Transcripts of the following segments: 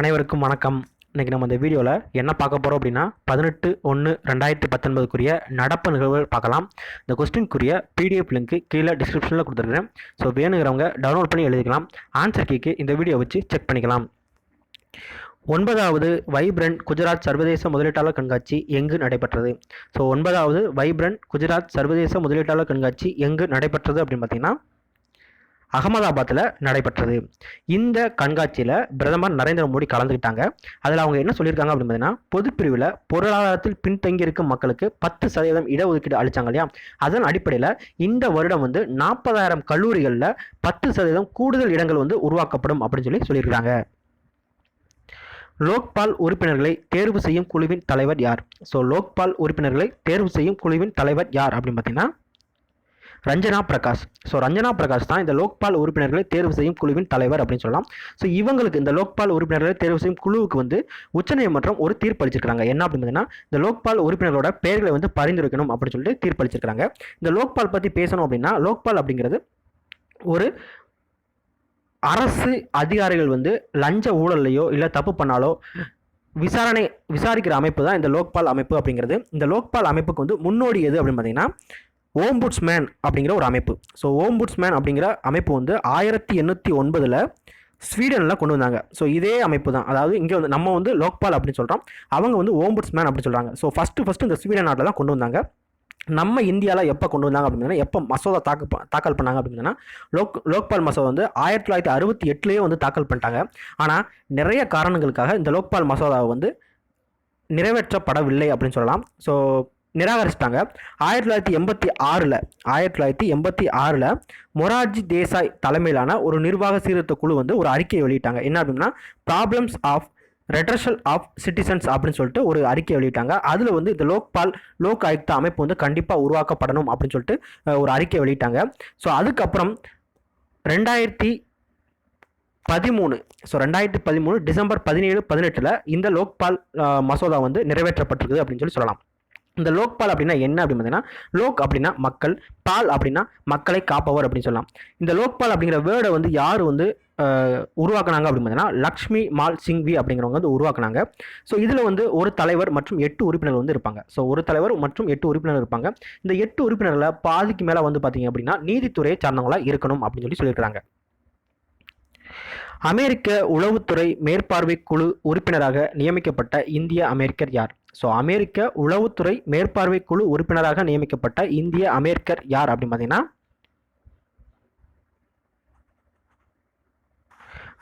அனைவருக்கும் வணக்கம். இன்றைக்கி நம்ம இந்த வீடியோவில் என்ன பார்க்க போகிறோம் அப்படின்னா பதினெட்டு ஒன்று ரெண்டாயிரத்தி பத்தொன்பதுக்குரிய நடப்பு நிகழ்வுகள் பார்க்கலாம். இந்த கொஸ்டின்க்குரிய பிடிஎஃப் லிங்க்கு கீழே டிஸ்கிரிப்ஷனில் கொடுத்துருக்குறேன். ஸோ வேணுங்கிறவங்க டவுன்லோட் பண்ணி எழுதிக்கலாம். ஆன்சர் கீக்கு இந்த வீடியோ வச்சு செக் பண்ணிக்கலாம். ஒன்பதாவது வைப்ரண்ட் குஜராத் சர்வதேச முதலீட்டாளர் கண்காட்சி எங்கு நடைபெற்றது? ஸோ ஒன்பதாவது வைப்ரண்ட் குஜராத் சர்வதேச முதலீட்டாளர் கண்காட்சி எங்கு நடைபெற்றது அப்படின்னு பார்த்தீங்கன்னா அகமதாபாத்தில் நடைபெற்றது. இந்த கண்காட்சியில் பிரதமர் நரேந்திர மோடி கலந்துக்கிட்டாங்க. அதில் அவங்க என்ன சொல்லியிருக்காங்க அப்படின்னு பார்த்தீங்கன்னா பொதுப்பிரிவில் பொருளாதாரத்தில் பின்தங்கியிருக்கும் மக்களுக்கு பத்து சதவீதம் இடஒதுக்கீடு அளித்தாங்க இல்லையா? அதன் அடிப்படையில் இந்த வருடம் வந்து நாற்பதாயிரம் கல்லூரிகளில் பத்து சதவீதம் கூடுதல் இடங்கள் வந்து உருவாக்கப்படும் அப்படின்னு சொல்லி சொல்லியிருக்காங்க. லோக்பால் உறுப்பினர்களை தேர்வு செய்யும் குழுவின் தலைவர் யார்? ஸோ லோக்பால் உறுப்பினர்களை தேர்வு செய்யும் குழுவின் தலைவர் யார் அப்படின்னு பார்த்தீங்கன்னா ரஞ்சனா பிரகாஷ். ஸோ ரஞ்சனா பிரகாஷ் தான் இந்த லோக்பால் உறுப்பினர்களை தேர்வு செய்யும் குழுவின் தலைவர் அப்படின்னு சொல்லலாம். ஸோ இவங்களுக்கு இந்த லோக்பால் உறுப்பினர்களை தேர்வு செய்யும் குழுவுக்கு வந்து உச்சநீதிமன்றம் ஒரு தீர்ப்பளிச்சிருக்காங்க என்ன அப்படின்னு பார்த்தீங்கன்னா இந்த லோக்பால் உறுப்பினர்களோட பெயர்களை வந்து பரிந்துரைக்கணும் அப்படின்னு சொல்லிட்டு தீர்ப்பளிச்சிருக்காங்க இந்த லோக்பால் பற்றி பேசணும் அப்படின்னா லோக்பால் அப்படிங்கிறது ஒரு அரசு அதிகாரிகள் வந்து லஞ்ச ஊழல்லையோ இல்லை தப்பு பண்ணாலோ விசாரணை விசாரிக்கிற அமைப்பு தான் இந்த லோக்பால் அமைப்பு அப்படிங்கிறது. இந்த லோக்பால் அமைப்புக்கு வந்து முன்னோடி எது அப்படின்னு பார்த்தீங்கன்னா ஓம்புட்ஸ்மேன் அப்படிங்கிற ஒரு அமைப்பு. ஸோ ஓம்புட்ஸ்மேன் அப்படிங்கிற அமைப்பு வந்து ஆயிரத்தி எண்ணூற்றி ஒன்பதில் ஸ்வீடனில் கொண்டு வந்தாங்க. ஸோ இதே அமைப்பு தான். அதாவது இங்கே வந்து நம்ம வந்து லோக்பால் அப்படின்னு சொல்கிறோம் அவங்க வந்து ஓம்புட்ஸ்மேன் அப்படின்னு சொல்கிறாங்க ஸோ ஃபஸ்ட்டு ஃபஸ்ட்டு இந்த ஸ்வீடன் நாட்டில் தான் கொண்டு வந்தாங்க. நம்ம இந்தியாவில் எப்போ கொண்டு வந்தாங்க அப்படின்னா எப்போ மசோதா தாக்கு தாக்கல் பண்ணாங்க அப்படின்னா லோக் லோக்பால் மசோதா வந்து ஆயிரத்தி தொள்ளாயிரத்தி அறுபத்தி எட்டுலேயே வந்து தாக்கல் பண்ணிட்டாங்க. ஆனால் நிறைய காரணங்களுக்காக இந்த லோக்பால் மசோதாவை வந்து நிறைவேற்றப்படவில்லை அப்படின்னு சொல்லலாம். ஸோ நிராகரிச்சிட்டாங்க. ஆயிரத்தி தொள்ளாயிரத்தி எண்பத்தி ஆறில் ஆயிரத்தி தொள்ளாயிரத்தி எண்பத்தி ஆறில் மொரார்ஜி தேசாய் தலைமையிலான ஒரு நிர்வாக சீர்திருத்த குழு வந்து ஒரு அறிக்கையை வெளியிட்டாங்க. என்ன அப்படின்னா problems of redressal of citizens அப்படின்னு சொல்லிட்டு ஒரு அறிக்கை வெளியிட்டாங்க. அதில் வந்து இந்த லோக்பால் லோக் ஆயுக்த அமைப்பு வந்து கண்டிப்பாக உருவாக்கப்படணும் அப்படின்னு சொல்லிட்டு ஒரு அறிக்கை வெளியிட்டாங்க. ஸோ அதுக்கப்புறம் ரெண்டாயிரத்தி பதிமூணு ஸோ ரெண்டாயிரத்தி பதிமூணு டிசம்பர் பதினேழு பதினெட்டில் இந்த லோக்பால் மசோதா வந்து நிறைவேற்றப்பட்டிருக்குது அப்படின்னு சொல்லி சொல்லலாம். இந்த லோக்பால் அப்படின்னா என்ன அப்படின்னு பார்த்தீங்கன்னா லோக் அப்படின்னா மக்கள் பால் அப்படின்னா மக்களை காப்பவர் அப்படின்னு சொல்லலாம். இந்த லோக்பால் அப்படிங்கிற வேர்டை வந்து யார் வந்து உருவாக்குனாங்க அப்படின்னு பார்த்தீங்கன்னா லக்ஷ்மி மால் சிங்வி அப்படிங்கிறவங்க வந்து உருவாக்குனாங்க. ஸோ இதில் வந்து ஒரு தலைவர் மற்றும் எட்டு உறுப்பினர் வந்து இருப்பாங்க. ஸோ ஒரு தலைவர் மற்றும் எட்டு உறுப்பினர் இருப்பாங்க. இந்த எட்டு உறுப்பினர்களை பாதிக்கு மேலே வந்து பார்த்தீங்க அப்படின்னா நீதித்துறையை சார்ந்தவங்களாக இருக்கணும் அப்படின்னு சொல்லி சொல்லியிருக்கிறாங்க. அமெரிக்க உளவுத்துறை மேற்பார்வை குழு உறுப்பினராக நியமிக்கப்பட்ட இந்திய அமெரிக்கர் யார்? ஸோ அமெரிக்க உளவுத்துறை மேற்பார்வை குழு உறுப்பினராக நியமிக்கப்பட்ட இந்திய அமெரிக்கர் யார் அப்படின்னு பார்த்தீங்கன்னா?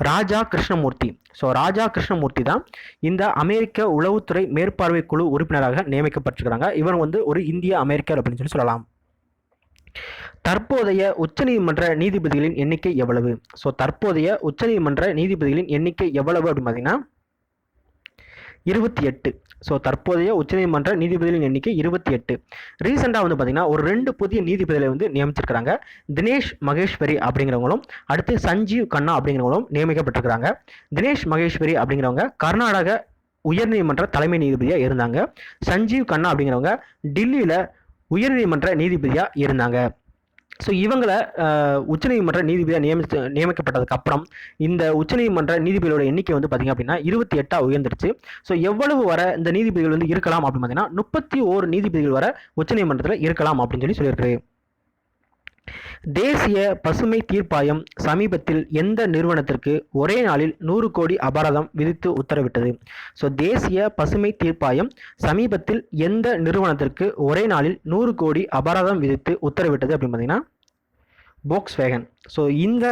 ராஜா கிருஷ்ணமூர்த்தி. ஸோ ராஜா கிருஷ்ணமூர்த்தி தான் இந்த அமெரிக்க உளவுத்துறை மேற்பார்வை குழு உறுப்பினராக நியமிக்கப்பட்டிருக்கிறாங்க. இவர் வந்து ஒரு இந்திய அமெரிக்கர் அப்படின்னு சொல்லி சொல்லலாம். தற்போதைய உச்சநீதிமன்ற நீதிபதிகளின் எண்ணிக்கை எவ்வளவு? ஸோ தற்போதைய உச்சநீதிமன்ற நீதிபதிகளின் எண்ணிக்கை எவ்வளவு அப்படின்னு பார்த்தீங்கன்னா? இருபத்தி எட்டு. ஸோ தற்போதைய உச்சநீதிமன்ற நீதிபதிகளின் எண்ணிக்கை இருபத்தி எட்டு. ரீசெண்டாக வந்து பார்த்திங்கன்னா ஒரு ரெண்டு புதிய நீதிபதிகளை வந்து நியமிச்சிருக்கிறாங்க. தினேஷ் மகேஸ்வரி அப்படிங்கிறவங்களும் அடுத்து சஞ்சீவ் கண்ணா அப்படிங்கிறவங்களும் நியமிக்கப்பட்டிருக்கிறாங்க. தினேஷ் மகேஸ்வரி அப்படிங்கிறவங்க கர்நாடக உயர்நீதிமன்ற தலைமை நீதிபதியாக இருந்தாங்க. சஞ்சீவ் கண்ணா அப்படிங்கிறவங்க டெல்லியில் உயர்நீதிமன்ற நீதிபதியாக இருந்தாங்க. ஸோ இவங்களை உச்சநீதிமன்ற நீதிபதியாக நியமித்து நியமிக்கப்பட்டதுக்கு அப்புறம் இந்த உச்சநீதிமன்ற நீதிபதிகளோட எண்ணிக்கை வந்து பார்த்திங்க அப்படின்னா இருபத்தி எட்டாக உயர்ந்துருச்சு. ஸோ எவ்வளவு வர இந்த நீதிபதிகள் வந்து இருக்கலாம் அப்படின்னு பார்த்தீங்கன்னா முப்பத்தி ஓரு நீதிபதிகள் வர உச்சநீதிமன்றத்தில் இருக்கலாம் அப்படின்னு சொல்லி சொல்லியிருக்கு. தேசிய பசுமை தீர்ப்பாயம் சமீபத்தில் எந்த நிறுவனத்திற்கு ஒரே நாளில் நூறு கோடி அபராதம் விதித்து உத்தரவிட்டது? ஸோ தேசிய பசுமை தீர்ப்பாயம் சமீபத்தில் எந்த நிறுவனத்திற்கு ஒரே நாளில் நூறு கோடி அபராதம் விதித்து உத்தரவிட்டது அப்படின்னு பார்த்தீங்கன்னா போக்ஸ் வேகன் ஸோ இந்த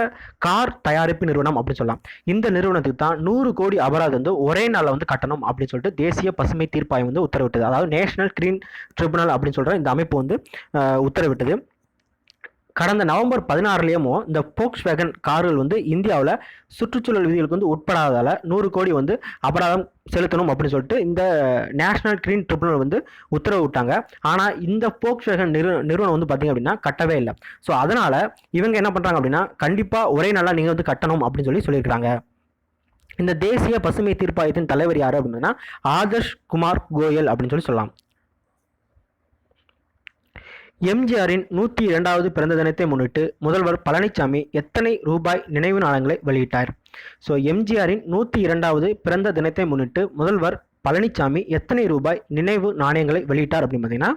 கார் தயாரிப்பு நிறுவனம் அப்படின்னு சொல்லலாம். இந்த நிறுவனத்துக்கு தான் நூறு கோடி அபராதம் வந்து ஒரே நாளில் வந்து கட்டணும் அப்படின்னு சொல்லிட்டு தேசிய பசுமை தீர்ப்பாயம் வந்து உத்தரவிட்டது. அதாவது நேஷனல் கிரீன் ட்ரிபுனல் அப்படின்னு சொல்கிற இந்த அமைப்பு வந்து உத்தரவிட்டது. கடந்த நவம்பர் பதினாறுலேயுமோ இந்த போக்ஸ் வேகன் கார்கள் வந்து இந்தியாவில் சுற்றுச்சூழல் விதிகளுக்கு வந்து உட்படாததால் நூறு கோடி வந்து அபராதம் செலுத்தணும் அப்படின்னு சொல்லிட்டு இந்த நேஷனல் கிரீன் ட்ரிபுனல் வந்து உத்தரவு விட்டாங்க. ஆனால் இந்த போக்ஸ் வேகன் நிறு நிறுவனம் வந்து பார்த்திங்க அப்படின்னா கட்டவே இல்லை. ஸோ அதனால் இவங்க என்ன பண்ணுறாங்க அப்படின்னா கண்டிப்பாக ஒரே நாளாக நீங்கள் வந்து கட்டணும் அப்படின்னு சொல்லி சொல்லியிருக்கிறாங்க. இந்த தேசிய பசுமை தீர்ப்பாயத்தின் தலைவர் யார் அப்படின்னா ஆதர்ஷ் குமார் கோயல் அப்படின்னு சொல்லி சொல்லலாம். எம்ஜிஆரின் நூற்றி இரண்டாவது பிறந்த தினத்தை முன்னிட்டு முதல்வர் பழனிசாமி எத்தனை ரூபாய் நினைவு நாணயங்களை வெளியிட்டார்? ஸோ எம்ஜிஆரின் நூற்றி இரண்டாவது பிறந்த தினத்தை முன்னிட்டு முதல்வர் பழனிசாமி எத்தனை ரூபாய் நினைவு நாணயங்களை வெளியிட்டார் அப்படின்னு பார்த்தீங்கன்னா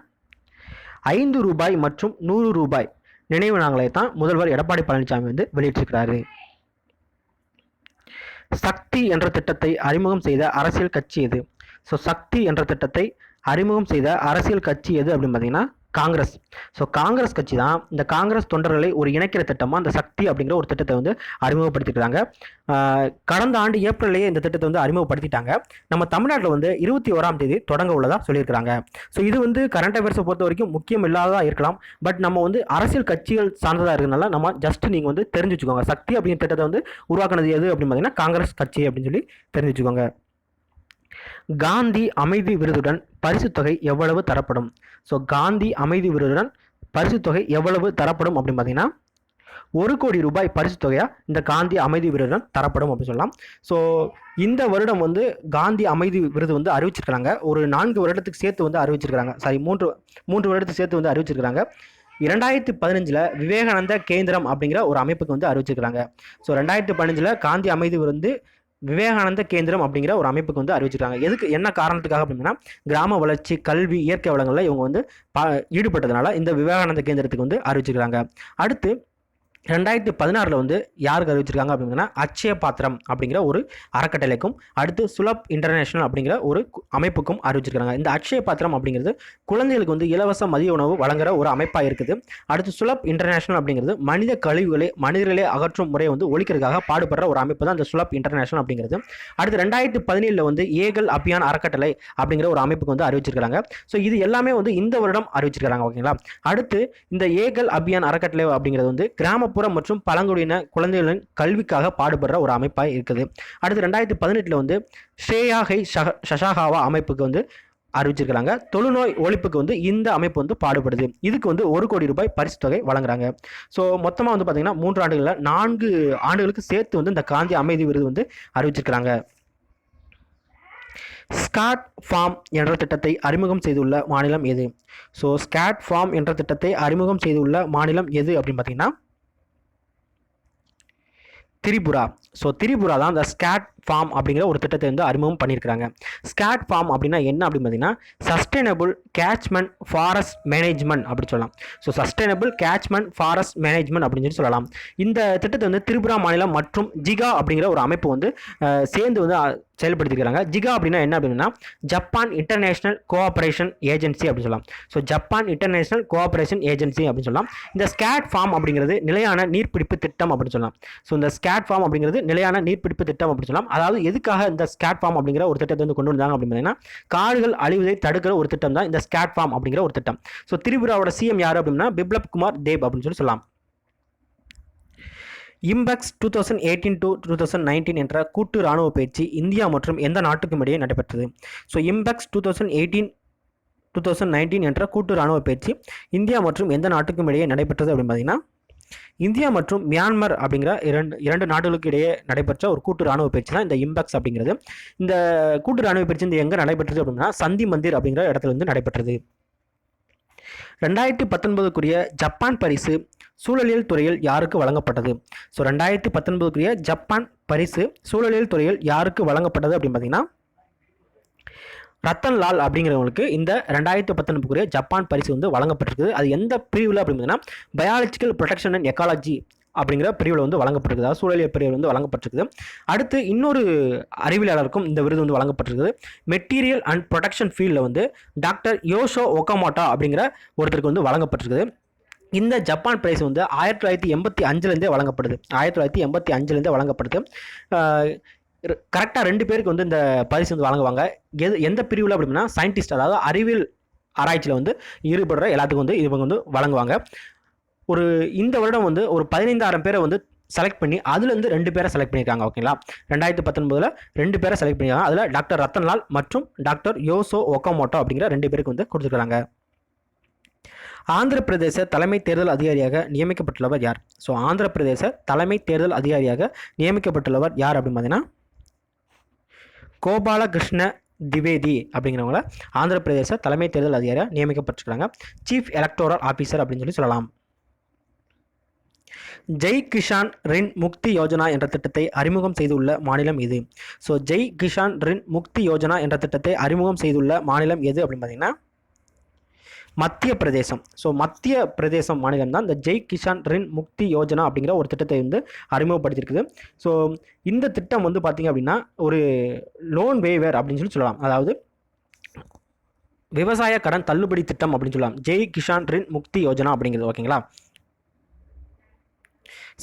ஐந்து ரூபாய் மற்றும் நூறு ரூபாய் நினைவு நாணயங்களை தான் முதல்வர் எடப்பாடி பழனிசாமி வந்து வெளியிட்டிருக்கிறாரு. சக்தி என்ற திட்டத்தை அறிமுகம் செய்த அரசியல் கட்சி எது? ஸோ சக்தி என்ற திட்டத்தை அறிமுகம் செய்த அரசியல் கட்சி எது அப்படின்னு பார்த்தீங்கன்னா காங்கிரஸ். ஸோ காங்கிரஸ் கட்சி தான் இந்த காங்கிரஸ் தொண்டர்களை ஒரு இணைக்கிற திட்டமாக இந்த சக்தி அப்படிங்கிற ஒரு திட்டத்தை வந்து அறிமுகப்படுத்திக்கிறாங்க கடந்த ஆண்டு ஏப்ரல்லையே இந்த திட்டத்தை வந்து அறிமுகப்படுத்திட்டாங்க. நம்ம தமிழ்நாட்டில் வந்து இருபத்தி ஓராம் தேதி தொடங்க உள்ளதாக சொல்லியிருக்கிறாங்க. ஸோ இது வந்து கரண்ட் அஃபேர்ஸை பொறுத்த வரைக்கும் முக்கியம் இல்லாததாக இருக்கலாம். பட் நம்ம வந்து அரசியல் கட்சிகள் சார்ந்ததாக இருக்கிறதுனால நம்ம ஜஸ்ட் நீங்கள் வந்து தெரிஞ்சு வச்சுக்கோங்க சக்தி அப்படிங்கிற திட்டத்தை வந்து உருவாக்குனது எது அப்படின்னு பார்த்தீங்கன்னா காங்கிரஸ் கட்சி அப்படின்னு சொல்லி தெரிஞ்சு வச்சுக்கோங்க காந்தி அமைதி விருதுடன் பரிசுத் தொகை எவ்வளவு தரப்படும்? ஸோ காந்தி அமைதி விருதுடன் பரிசு தொகை எவ்வளவு தரப்படும் அப்படின்னு பார்த்தீங்கன்னா ஒரு கோடி ரூபாய் பரிசுத் தொகையாக இந்த காந்தி அமைதி விருதுடன் தரப்படும் அப்படின்னு சொல்லலாம். ஸோ இந்த வருடம் வந்து காந்தி அமைதி விருது வந்து அறிவிச்சிருக்கிறாங்க. ஒரு நான்கு வருடத்துக்கு சேர்த்து வந்து அறிவிச்சிருக்கிறாங்க. சாரி மூன்று மூன்று வருடத்துக்கு சேர்த்து வந்து அறிவிச்சிருக்கிறாங்க. இரண்டாயிரத்தி பதினஞ்சில் விவேகானந்த கேந்திரம் அப்படிங்கிற ஒரு அமைப்புக்கு வந்து அறிவிச்சிருக்கிறாங்க. ஸோ ரெண்டாயிரத்தி பதினஞ்சில் காந்தி அமைதி விருந்து விவேகானந்த கேந்திரம் அப்படிங்கிற ஒரு அமைப்புக்கு வந்து அறிவிச்சிருக்காங்க. எதுக்கு என்ன காரணத்துக்காக அப்படின்னா கிராம வளர்ச்சி கல்வி இயற்கை வளங்களில் இவங்க வந்து பா ஈடுபட்டதுனால இந்த விவேகானந்த கேந்திரத்துக்கு வந்து அறிவிச்சிருக்காங்க. அடுத்து ரெண்டாயிரத்தி பதினாறில் வந்து யாருக்கு அறிவிச்சிருக்காங்க அப்படின்னா அச்சய பாத்திரம் அப்படிங்கிற ஒரு அறக்கட்டளைக்கும் அடுத்து சுலப் இன்டர்நேஷனல் அப்படிங்கிற ஒரு அமைப்புக்கும் அறிவிச்சிருக்காங்க. இந்த அட்சய பாத்திரம் அப்படிங்கிறது குழந்தைகளுக்கு வந்து இலவச மதிய உணவு வழங்குற ஒரு அமைப்பாக இருக்குது. அடுத்து சுலப் இன்டர்நேஷனல் அப்படிங்கிறது மனித கழிவுகளை மனிதர்களே அகற்றும் முறையை வந்து ஒழிக்கிறதுக்காக பாடுபடுற ஒரு அமைப்பு தான் இந்த சுலப் இன்டர்நேஷனல் அப்படிங்கிறது. அடுத்து ரெண்டாயிரத்தி பதினேழில் வந்து ஏகல் அபியான் அறக்கட்டளை அப்படிங்கிற ஒரு அமைப்புக்கு வந்து அறிவிச்சிருக்காங்க. ஸோ இது எல்லாமே வந்து இந்த வருடம் அறிவிச்சிருக்காங்க ஓகேங்களா? அடுத்து இந்த ஏகல் அபியான் அறக்கட்டளை அப்படிங்கிறது வந்து கிராம கிராமப்புற மற்றும் பழங்குடியின குழந்தைகளின் கல்விக்காக பாடுபடுற ஒரு அமைப்பாக இருக்குது. அடுத்து ரெண்டாயிரத்தி பதினெட்டில் வந்து ஷேயாகை ஷஹ ஷஷாகாவா அமைப்புக்கு வந்து அறிவிச்சிருக்கிறாங்க. தொழுநோய் ஒழிப்புக்கு வந்து இந்த அமைப்பு வந்து பாடுபடுது. இதுக்கு வந்து ஒரு கோடி ரூபாய் பரிசு தொகை வழங்குறாங்க. ஸோ மொத்தமாக வந்து பார்த்தீங்கன்னா மூன்று ஆண்டுகளில் நான்கு ஆண்டுகளுக்கு சேர்த்து வந்து இந்த காந்தி அமைதி விருது வந்து அறிவிச்சிருக்கிறாங்க. ஸ்காட் ஃபார்ம் என்ற திட்டத்தை அறிமுகம் செய்துள்ள மாநிலம் எது? ஸோ ஸ்காட் ஃபார்ம் என்ற திட்டத்தை அறிமுகம் செய்துள்ள மாநிலம் எது அப்படின்னு பார்த்தீங்கன்னா திரிபுரா. ஸோ திரிபுரா தான் அந்த ஸ்கேட் ஃபார்ம் அப்படிங்கிற ஒரு திட்டத்தை வந்து அறிமுகம் பண்ணியிருக்கிறாங்க. ஸ்கேட் ஃபார்ம் அப்படின்னா என்ன அப்படின்னு பார்த்தீங்கன்னா சஸ்டைனபிள் கேட்ச்மெண்ட் ஃபாரஸ்ட் மேனேஜ்மெண்ட் அப்படி சொல்லலாம். So sustainable catchment forest management அப்படின்னு சொல்லி சொல்லலாம். இந்த திட்டத்தை வந்து திரிபுரா மாநிலம் மற்றும் ஜிகா அப்படிங்கிற ஒரு அமைப்பு வந்து சேர்ந்து வந்து செயல்படுத்திக்கிறாங்க ஜிகா அப்படின்னா என்ன அப்படின்னா ஜப்பான் இன்டர்நேஷனல் கோஆப்ரேஷன் ஏஜென்சி அப்படின்னு சொல்லலாம். So Japan international cooperation agency அப்படின்னு சொல்லலாம். இந்த ஸ்கேட் ஃபார்ம் அப்படிங்கிறது நிலையான நீர்பிடிப்பு திட்டம் அப்படின்னு சொல்லலாம். ஸோ இந்த ஸ்கேட் ஃபார்ம் அப்படிங்கிறது நிலையான நீர்பிடிப்பு திட்டம் அப்படின்னு சொல்லலாம். அதாவது எதுக்காக இந்த ஸ்கேட் ஃபார்ம் அப்படிங்கிற ஒரு திட்டத்தை வந்து கொண்டு வந்தாங்க அப்படின்னு பார்த்தீங்கன்னா காடுகள் அழிவதை தடுக்கிற ஒரு திட்டம் தான் இந்த ஸ்கேட் ஃபார்ம் அப்படிங்கிற ஒரு திட்டம். ஸோ திரிபுராவோட சிஎம் யார் அப்படின்னா பிப்ளப் குமார் தேப் அப்படின்னு சொல்லி சொல்லலாம். IMBEX two thousand eighteen to two thousand nineteen என்ற கூட்டு ராணுவ பயிற்சி இந்தியா மற்றும் எந்த நாட்டுக்கும் இடையே நடைபெற்றது. So IMBEX two thousand eighteen two thousand nineteen என்ற கூட்டு ராணுவ பயிற்சி இந்தியா மற்றும் எந்த நாட்டுக்கும் இடையே நடைபெற்றது அப்படின்னு பார்த்தீங்கன்னா இந்தியா மற்றும் மியான்மர் அப்படிங்கிற இரண்டு இரண்டு நாடுகளுக்கு இடையே நடைபெற்ற ஒரு கூட்டு ராணுவ பயிற்சி தான் இந்த இம்பாக்ஸ் அப்படிங்கிறது. இந்த கூட்டு ராணுவ பயிற்சி வந்து எங்கே நடைபெற்றது அப்படின்னா சந்தி மந்திர் அப்படிங்கிற இடத்துல வந்து நடைபெற்றது. ரெண்டாயிரத்தி பத்தொன்பதுக்குரிய ஜப்பான் பரிசு சூழலியல் துறையில் யாருக்கு வழங்கப்பட்டது? ஸோ ரெண்டாயிரத்தி பத்தொன்பதுக்குரிய ஜப்பான் பரிசு சூழலியல் துறையில் யாருக்கு வழங்கப்பட்டது அப்படின்னு பார்த்தீங்கன்னா ரத்தன் லால் அப்படிங்கிறவங்களுக்கு இந்த ரெண்டாயிரத்தி பத்தொன்பதுக்குரிய ஜப்பான் பரிசு வந்து வழங்கப்பட்டிருக்குது. அது எந்த பிரிவில் அப்படின்னு பார்த்தீங்கன்னா பயாலஜிக்கல் ப்ரொடெக்ஷன் அண்ட் எக்காலஜி அப்படிங்கிற பிரிவில் வந்து வழங்கப்பட்டிருக்குது. அதாவது சூழலியல் பிரிவில் வந்து வழங்கப்பட்டிருக்குது. அடுத்து இன்னொரு அறிவியலாளருக்கும் இந்த விருது வந்து வழங்கப்பட்டிருக்குது. மெட்டீரியல் அண்ட் ப்ரொடெக்ஷன் ஃபீல்டில் வந்து டாக்டர் யோஷோ ஒக்கமாட்டா அப்படிங்கிற ஒருத்தருக்கு வந்து வழங்கப்பட்டிருக்குது. இந்த ஜப்பான் பிரைஸ் வந்து ஆயிரத்தி தொள்ளாயிரத்தி எண்பத்தி அஞ்சுலேருந்தே வழங்கப்படுது. ஆயிரத்தி தொள்ளாயிரத்தி எண்பத்தி அஞ்சுலேருந்தே வழங்கப்படுது. கரெக்டாக ரெண்டு பேருக்கு வந்து இந்த பரிசு வந்து வழங்குவாங்க. எது எந்த பிரிவில் அப்படின்னா சயின்டிஸ்ட் அதாவது அறிவியல் ஆராய்ச்சியில் வந்து ஈடுபடுற எல்லாத்துக்கும் வந்து இவங்க வந்து வழங்குவாங்க. ஒரு இந்த வருடம் வந்து ஒரு பதினைந்தாயிரம் பேரை வந்து செலக்ட் பண்ணி அதுலேருந்து ரெண்டு பேரை செலக்ட் பண்ணியிருக்காங்க ஓகேங்களா ரெண்டாயிரத்தி பத்தொன்பதில் ரெண்டு பேரை செலக்ட் பண்ணியிருக்காங்க. அதில் டாக்டர் ரத்தன்லால் மற்றும் டாக்டர் யோசோ ஒக்கமோட்டோ அப்படிங்கிற ரெண்டு பேருக்கு வந்து கொடுத்துருக்காங்க ஆந்திர பிரதேச தலைமை தேர்தல் அதிகாரியாக நியமிக்கப்பட்டுள்ளவர் யார்? ஸோ ஆந்திர பிரதேச தலைமை தேர்தல் அதிகாரியாக நியமிக்கப்பட்டுள்ளவர் யார் அப்படின்னு பார்த்தீங்கன்னா கோபாலகிருஷ்ண திவேதி அப்படிங்கிறவங்கள ஆந்திர பிரதேச தலைமை தேர்தல் அதிகாரியாக நியமிக்கப்பட்டிருக்கிறாங்க. சீஃப் எலக்டோரல் ஆஃபீஸர் அப்படின்னு சொல்லி சொல்லலாம். ஜெய் கிஷான் ரின் முக்தி யோஜனா என்ற திட்டத்தை அறிமுகம் செய்துள்ள மாநிலம் எது? ஸோ ஜெய் கிஷான் ரின் முக்தி யோஜனா என்ற திட்டத்தை அறிமுகம் செய்துள்ள மாநிலம் எது அப்படின்னு பார்த்தீங்கன்னா மத்திய பிரதேசம் ஸோ மத்திய பிரதேசம் மாநிலம் தான் இந்த ஜெய் கிஷான் ரின் முக்தி யோஜனா அப்படிங்கிற ஒரு திட்டத்தை வந்து அறிமுகப்படுத்தியிருக்குது. ஸோ இந்த திட்டம் வந்து பார்த்திங்க அப்படின்னா ஒரு லோன் வேவர் அப்படின்னு சொல்லி சொல்லலாம். அதாவது விவசாய கடன் தள்ளுபடி திட்டம் அப்படின்னு சொல்லலாம். ஜெய் கிஷான் ரின் முக்தி யோஜனா அப்படிங்கிறது ஓகேங்களா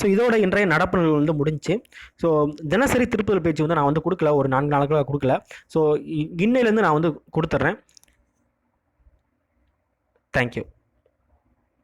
ஸோ இதோட இன்றைய நடப்பு நிகழ்வு வந்து முடிஞ்சு. ஸோ தினசரி திருப்புதல் பேச்சு வந்து நான் வந்து கொடுக்கல. ஒரு நான்கு நாளுக்குள்ள கொடுக்கல. ஸோ இன்னையிலேருந்து நான் வந்து கொடுத்துட்றேன். தேங்க்யூ